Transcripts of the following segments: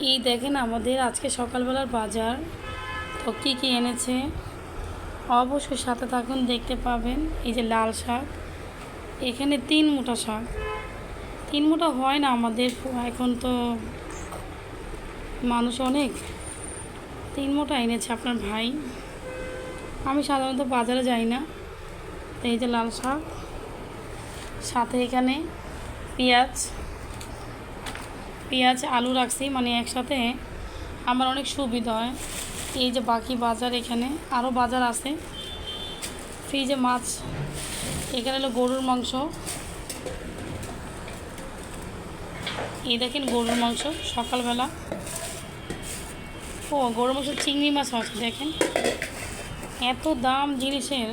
এই দেখেন আমাদের আজকে সকালবেলার বাজার। তো কী কী এনেছে? অবশ্যই সাথে থাকুন, দেখতে পাবেন। এই যে লাল শাক। এখানে তিন মুঠা শাক। তিন মুঠা হয় না আমাদের। এখন তো মানুষ অনেক। তিন মুঠা এনেছে আপনার ভাই। আমি সাধারণত বাজারে যাই না। এই যে লাল শাক। সাথে এখানে পেঁয়াজ। পেঁয়াজ, আলু রাখছি মানে একসাথে। আমার অনেক সুবিধা হয়। এই যে বাকি বাজার এখানে আরও বাজার আছে। ফ্রিজে মাছ, এখানে হলো গরুর মাংস। এই দেখেন গরুর মাংস সকালবেলা। ও, গরুর মাংস চিংড়ি মাছ আছে, দেখেন। এত দাম জিনিসের।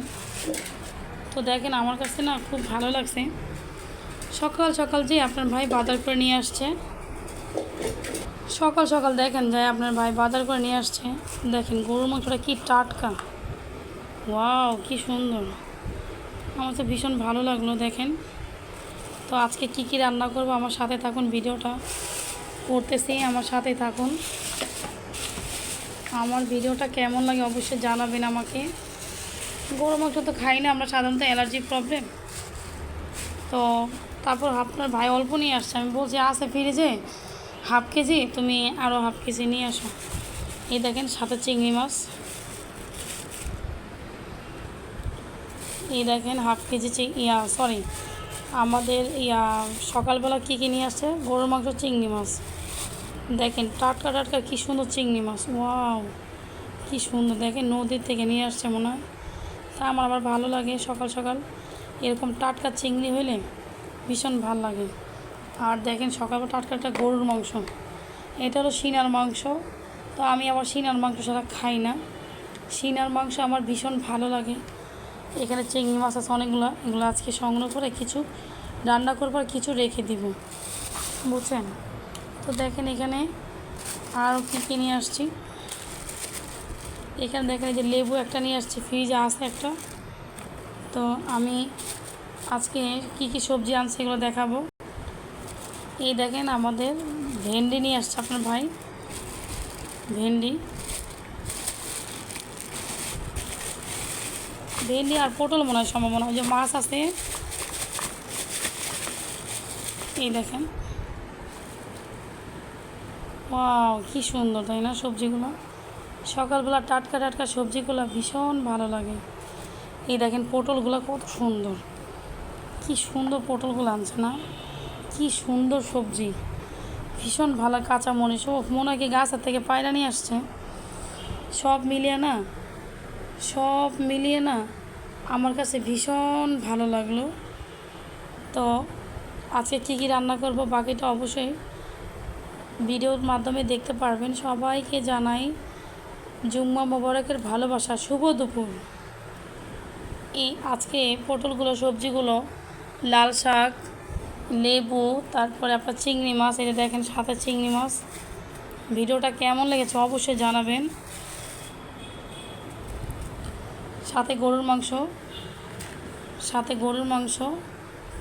তো দেখেন আমার কাছে না খুব ভালো লাগছে। সকাল সকাল যে আপনার ভাই বাজার করে নিয়ে আসছে। সকাল সকাল দেখেন যায় আপনার ভাই বাজার করে নিয়ে আসছে। দেখেন গরুর মাংসটা কি টাটকা। ওয়াও, কি সুন্দর। আমার তো ভীষণ ভালো লাগল দেখেন। তো আজকে কি কি রান্না করব আমার সাথে থাকুন, ভিডিওটা করতেছি, আমার সাথে থাকুন। আমার ভিডিওটা কেমন লাগে অবশ্যই জানাবেন আমাকে। গরু মাংস তো খাই না, আমরা সাধারণত অ্যালার্জি প্রবলেম। তো তারপর আপনার ভাই অল্প নিয়ে আসছে, আমি বলছি, আছে ফ্রিজে হাফ কেজি? তুমি আরও হাফ কেজি নিয়ে আসো। এই দেখেন সাথে চিংড়ি মাছ। এই দেখেন হাফ কেজি ইয়া সরি আমাদের ইয়া, সকালবেলা কী কী নিয়ে আসছে? গরুর মাংস চিংড়ি মাছ। দেখেন টাটকা টাটকা কী সুন্দর চিংড়ি মাছ। ওয়াও, কী সুন্দর। দেখেন নদীর থেকে নিয়ে আসছে মনে হয়। তা আমার আবার ভালো লাগে সকাল সকাল। এরকম টাটকা চিংড়ি হইলে ভীষণ ভালো লাগে। আর দেখেন সকালবেলা টাটকা একটা গরুর মাংস। এটা হলো সিনার মাংস। তো আমি আবার সিনার মাংস ছাড়া খাই না। সিনার মাংস আমার ভীষণ ভালো লাগে। এখানে চিংড়ি মাছ আছে অনেকগুলো। এগুলো আজকে সংগ্রহ করে কিছু রান্না করব আর কিছু রেখে দিব। বুঝছেন? তো দেখেন এখানে আরও কী কী নিয়ে আসছি। এখানে দেখেন যে লেবু একটা নিয়ে আসছি ফ্রিজে আছে একটা। তো আমি আজকে কি কি সবজি আনছি এগুলো দেখাবো। এই দেখেন আমাদের ভেন্ডি নিয়ে আসছে আপনার ভাই। ভেন্ডি। ভেন্ডি আর পটল মনে হয় সম্ভাবনা যে মাছ আছে। এই দেখেন। ওয়াও, কি সুন্দর, তাই না সবজিগুলো? সকালবেলা টাটকা টাটকা সবজিগুলো ভীষণ ভালো লাগে। এই দেখেন পটলগুলো কত সুন্দর। কি সুন্দর পটলগুলো আনছে না? কি সুন্দর সবজি। ভীষণ ভালো কাঁচা মরিচ। ও মনে হয় কি গাছের থেকে পায়রা নিয়ে আসছে। সব মিলিয়ে না, সব মিলিয়ে না আমার কাছে ভীষণ ভালো লাগল। তো আজকে কী কী রান্না করব বাকিটা অবশ্যই ভিডিওর মাধ্যমে দেখতে পারবেন। সবাইকে জানাই জুম্মা মোবারকের ভালোবাসা। শুভ দুপুর। এই আজকে পটলগুলো, সবজিগুলো, লাল শাক লেবু, তারপরে আপনার চিংড়ি মাছ এটা দেখেন সাথে চিংড়ি মাছ। ভিডিওটা কেমন লেগেছে অবশ্যই জানাবেন। সাথে গরুর মাংস, সাথে গরুর মাংস।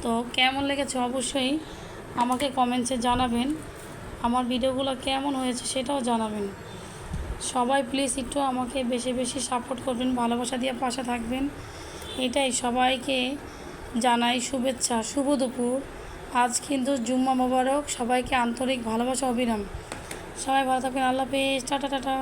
তো কেমন লেগেছে অবশ্যই আমাকে কমেন্টসে জানাবেন। আমার ভিডিওগুলো কেমন হয়েছে সেটাও জানাবেন। সবাই প্লিজ একটু আমাকে বেশি বেশি সাপোর্ট করবেন, ভালোবাসা দিয়ে পাশে থাকবেন। এটাই সবাইকে জানাই শুভেচ্ছা, শুভ দুপুর। আজ কিন্তু জুম্মা মোবারক সবাইকে আন্তরিক ভালোবাসা অবিরাম সবাই ভালো থাকবেন। আল্লাহ হাফেজ। Tata tata